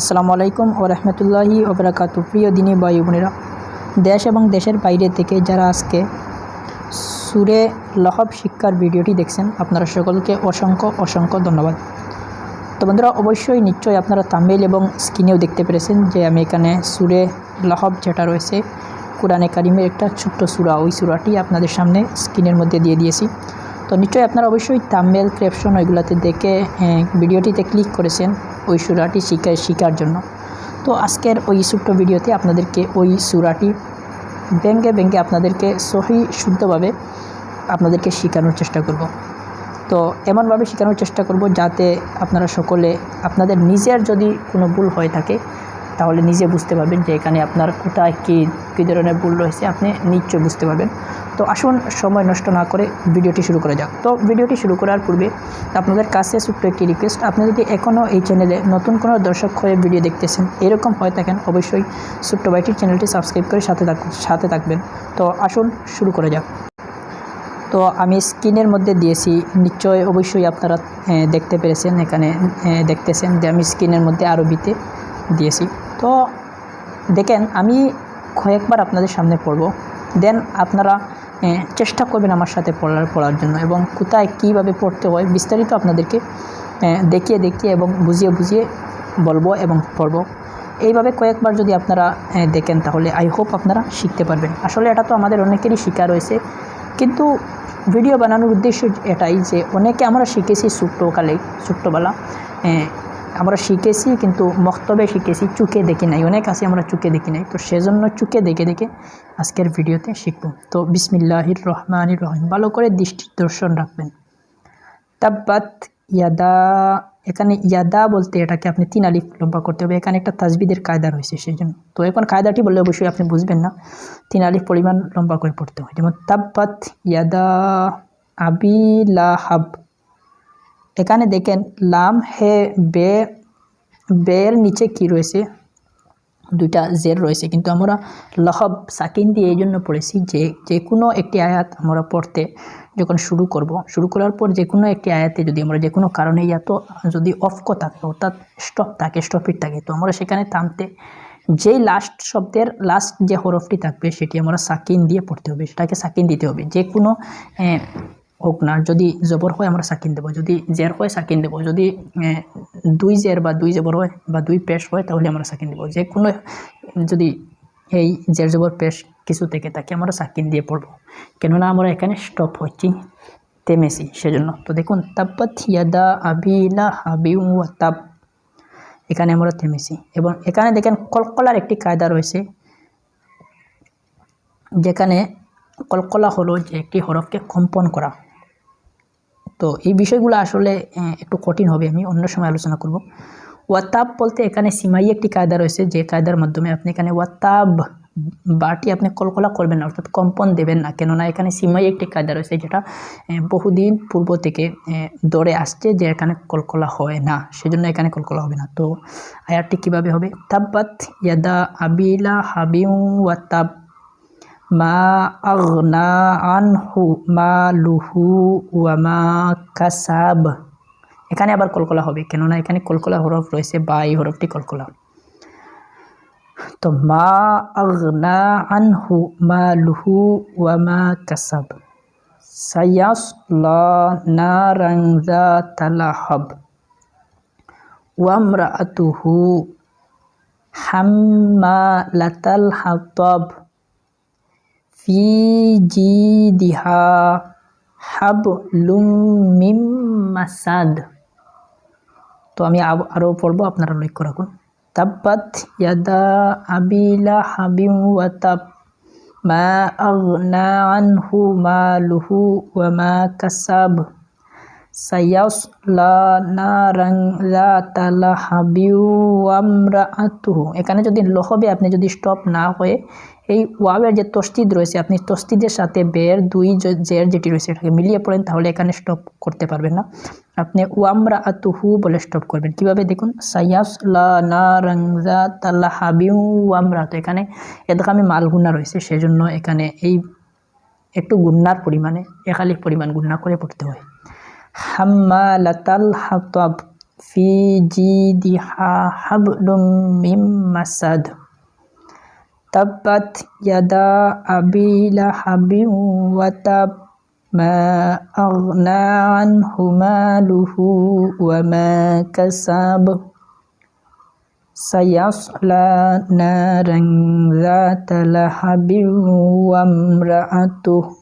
আসসালামু আলাইকুম ও রহমতুল্লাহি ওবরাকাতু প্রিয় দিনী ভাই বোনেরা, দেশ এবং দেশের বাইরে থেকে যারা আজকে সুরে লহব শিক্ষার ভিডিওটি দেখছেন, আপনারা সকলকে অসংখ্য অসংখ্য ধন্যবাদ। তো বন্ধুরা, অবশ্যই নিশ্চয়ই আপনারা তামিল এবং স্ক্রিনেও দেখতে পেরেছেন যে আমি এখানে সুরে লহব যেটা রয়েছে, কোরআনে কারিমের একটা ছোট্ট সুরা, ওই সুরাটি আপনাদের সামনে স্ক্রিনের মধ্যে দিয়ে দিয়েছি। তো নিশ্চয়ই আপনারা অবশ্যই তামিল ক্রেপশন ওইগুলোতে দেখে আহ, ভিডিওটিতে ক্লিক করেছেন ওই সুরাটি শিখা শেখার জন্য। তো আজকের ওই ছোট্ট ভিডিওতে আপনাদেরকে ওই সুরাটি ব্যাঙ্গে ব্যাঙ্গে আপনাদেরকে সহি শুদ্ধভাবে আপনাদেরকে শেখানোর চেষ্টা করব। তো এমনভাবে শেখানোর চেষ্টা করব যাতে আপনারা সকলে আপনাদের নিজের যদি কোনো ভুল হয়ে থাকে তাহলে নিজে বুঝতে পারবেন যে এখানে আপনার কোথায় কী কী ধরনের ভুল রয়েছে আপনি নিশ্চয়ই বুঝতে পারবেন। তো আসুন, সময় নষ্ট না করে ভিডিওটি শুরু করা যাক। তো ভিডিওটি শুরু করার পূর্বে আপনাদের কাছে ছোট্ট একটি রিকোয়েস্ট আপনি যদি এখনও এই চ্যানেলে নতুন কোনো দর্শক হয়ে ভিডিও দেখতেছেন, এরকম হয়ে থাকেন, অবশ্যই ছোট্ট বাইটির চ্যানেলটি সাবস্ক্রাইব করে সাথে থাক, সাথে থাকবেন। তো আসুন, শুরু করা যাক। তো আমি স্ক্রিনের মধ্যে দিয়েছি, নিশ্চয় অবশ্যই আপনারা দেখতে পেরেছেন, এখানে দেখতেছেন যে আমি স্ক্রিনের মধ্যে আরবিতে দিয়েছি। তো দেখেন, আমি কয়েকবার আপনাদের সামনে পড়ব। দেন আপনারা চেষ্টা করবেন আমার সাথে পড়ার পড়ার জন্য এবং কোথায় কীভাবে পড়তে হয় বিস্তারিত আপনাদেরকে দেখিয়ে দেখিয়ে এবং বুঝিয়ে বুঝিয়ে বলব এবং পড়ব। এইভাবে কয়েকবার যদি আপনারা দেখেন তাহলে আই হোপ আপনারা শিখতে পারবেন। আসলে এটা তো আমাদের অনেকেরই শিকার রয়েছে কিন্তু ভিডিও বানানোর উদ্দেশ্য এটাই যে, অনেকে আমরা শিখেছি ছোট্টকালেই ছোট্টবেলা আমরা শিখেছি, কিন্তু মক্তবে শিখেছি, চুকে দেখি নাই। অনেক আছে আমরা চুকে দেখি নাই। তো সেজন্য চুকে দেখে দেখে আজকের ভিডিওতে শিখব। তো বিসমিল্লাহির রহমানির রহিম। ভালো করে দৃষ্টি দর্শন রাখবেন। তাব্বাত ইয়াদা। এখানে ইয়াদা বলতে এটাকে আপনি তিন আলিফ লম্বা করতে হবে। এখানে একটা তাজবিদের কায়দা রয়েছে সেই জন্য তো এখন কায়দাটি বললে অবশ্যই আপনি বুঝবেন না। তিন আলিফ পরিমাণ লম্বা করে পড়তে হয় যেমন তাব্বাত ইয়াদা আবি লাহাব। এখানে দেখেন, লাম, হে, বে, বের নিচে কি রয়েছে? দুইটা জের রয়েছে। কিন্তু আমরা লহব, সাকিন দিয়ে এই জন্য পড়েছি যে যে কোনো একটি আয়াত আমরা পড়তে যখন শুরু করব, শুরু করার পর যে কোনো একটি আয়াতে যদি আমরা যে কোনো কারণে এত যদি অফক থাকে অর্থাৎ স্টপ থাকে স্টপিট থাকে, তো আমরা সেখানে থামতে যেই লাস্ট শব্দের লাস্ট যে হরফটি থাকবে সেটি আমরা সাকিন দিয়ে পড়তে হবে। সেটাকে সাকিন দিতে হবে। যে কোনো হোক না, যদি জবর হয় আমরা সাকিন দেবো, যদি জের হয় সাকিন দেবো, যদি দুই জের বা দুই জবর হয় বা দুই পেশ হয়, তাহলে আমরা সাকিন দেবো। যে কোনো যদি এই জের জবর পেশ কিছু থেকে, তাকে আমরা সাকিন দিয়ে পড়ব কেননা আমরা এখানে স্টপ হচ্ছি তেমেছি সেজন্য তো দেখুন, তাব্বাত ইয়াদা আবিলা হাবি তাব। এখানে আমরা থেমেছি এবং এখানে দেখেন কলকলার একটি কায়দা রয়েছে যেখানে কলকলা হলো যে একটি হরফকে কম্পন করা তো এই বিষয়গুলো আসলে একটু কঠিন হবে, আমি অন্য সময় আলোচনা করব। ওয়াতাব বলতে এখানে সীমাই একটি কায়দা রয়েছে, যে কায়দার মাধ্যমে আপনি এখানে ওয়াতাব বাটি আপনি কলকলা করবেন না, অর্থাৎ কম্পন দেবেন না, কেননা এখানে সীমাই একটি কায়দা রয়েছে, যেটা বহুদিন পূর্ব থেকে দৌড়ে আসছে যে এখানে কলকলা হয় না, সেজন্য এখানে কলকলা হবে না। তো আয়ারটি কীভাবে হবে? তাব্বাত ইয়াদা আবিলা হাবিউ ওয়াতাব মা আগনা আনহু মা লুহু ওয়ামা কাসাব। এখানে আবার কলকলা হবে, কেননা এখানে কলকলা হরফ রয়েছে, বা এই হরফটি কলকলা। তো মা আগনা আনহু মা লুহু ওয়ামা কাসাব। সায়াসলা নারাং তালাহব ওয়ামরাআতুহু হাম্মালাতাল হাতাব। ফি জিদিহা হাবলুম মিম মাসাদ তো আমি আব- আরও পড়ব, আপনারা লক্ষ্য রাখুন। তাব্বাত ইয়াদা আবিলা হাবিম ওয়া তাব। মা আগনা আনহু মালুহু ওয়া মা কাসাব। এখানে যদি লহবে, আপনি যদি স্টপ না হয়ে এই ওয়াবের যে তস্তিদ রয়েছে, আপনি তস্তিদের সাথে বের দুই জের যেটি রয়েছে এটাকে মিলিয়ে পড়েন, তাহলে এখানে স্টপ করতে পারবেন না। আপনি ওয়ামরা আতুহু বলে স্টপ করবেন। কীভাবে দেখুন? তাল্লা হাবিউ ওয়ামরা তো এখানে এদগামে মালগুনা রয়েছে, সেজন্য এখানে এই একটু গুন্নার পরিমাণে একালিক পরিমাণ গুন্না করে পড়তে হয়। حمالة الحطب في جيدها حبل من مسد. تبت يدا أبي لهب وتب ما أغنى عنه ماله وما كسب. سيصلى نارا ذات لهب وامرأته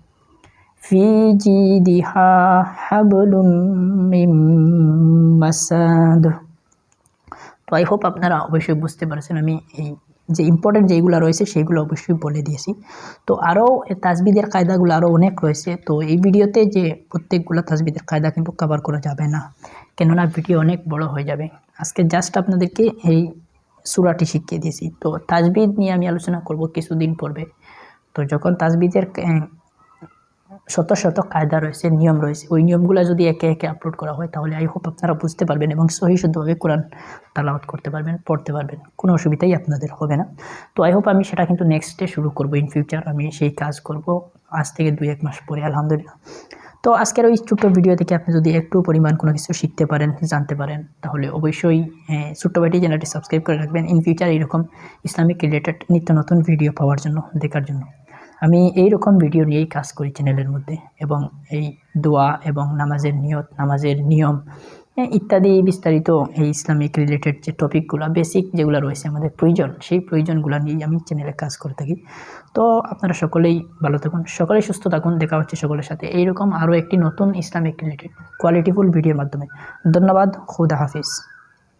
في جيدها حبل من مسد তো আই হোপ আপনারা অবশ্যই বুঝতে পারছেন আমি এই যে ইম্পর্টেন্ট যেগুলো রয়েছে সেগুলো অবশ্যই বলে দিয়েছি তো আরও তাজবিদের কায়দাগুলো আরও অনেক রয়েছে তো এই ভিডিওতে যে প্রত্যেকগুলো তাজবিদের কায়দা কিন্তু কভার করা যাবে না কেননা ভিডিও অনেক বড় হয়ে যাবে আজকে জাস্ট আপনাদেরকে এই সুরাটি শিখিয়ে দিয়েছি তো তাজবিদ নিয়ে আমি আলোচনা করব কিছুদিন পূর্বে তো যখন তাজবিদের শত শত কায়দা রয়েছে, নিয়ম রয়েছে। ওই নিয়মগুলো যদি একে একে আপলোড করা হয়, তাহলে আই হোপ আপনারা বুঝতে পারবেন এবং সহি শুদ্ধভাবে কোরআন তালাওয়াত করতে পারবেন, পড়তে পারবেন। কোনো অসুবিধাই আপনাদের হবে না। তো আই হোপ আমি সেটা কিন্তু নেক্সট ডে শুরু করব ইন ফিউচার আমি সেই কাজ করব আজ থেকে দুই এক মাস পরে, আলহামদুলিল্লাহ। তো আজকের ওই ছোট্ট ভিডিও থেকে আপনি যদি একটু পরিমাণ কোনো কিছু শিখতে পারেন, জানতে পারেন, তাহলে অবশ্যই ছোট্ট ভাইটি চ্যানেলটি সাবস্ক্রাইব করে রাখবেন। ইন ফিউচার এইরকম ইসলামিক রিলেটেড নিত্য নতুন ভিডিও পাওয়ার জন্য, দেখার জন্য। আমি এই রকম ভিডিও নিয়েই কাজ করি চ্যানেলের মধ্যে এবং এই দোয়া এবং নামাজের নিয়ত, নামাজের নিয়ম ইত্যাদি বিস্তারিত এই ইসলামিক রিলেটেড যে টপিকগুলো বেসিক যেগুলো রয়েছে আমাদের প্রয়োজন, সেই প্রয়োজনগুলো নিয়েই আমি চ্যানেলে কাজ করে থাকি। তো আপনারা সকলেই ভালো থাকুন, সকলেই সুস্থ থাকুন, দেখা হচ্ছে সকলের সাথে এইরকম আরও একটি নতুন ইসলামিক রিলেটেড কোয়ালিটিফুল ভিডিওর মাধ্যমে। ধন্যবাদ, খুদা হাফিজ।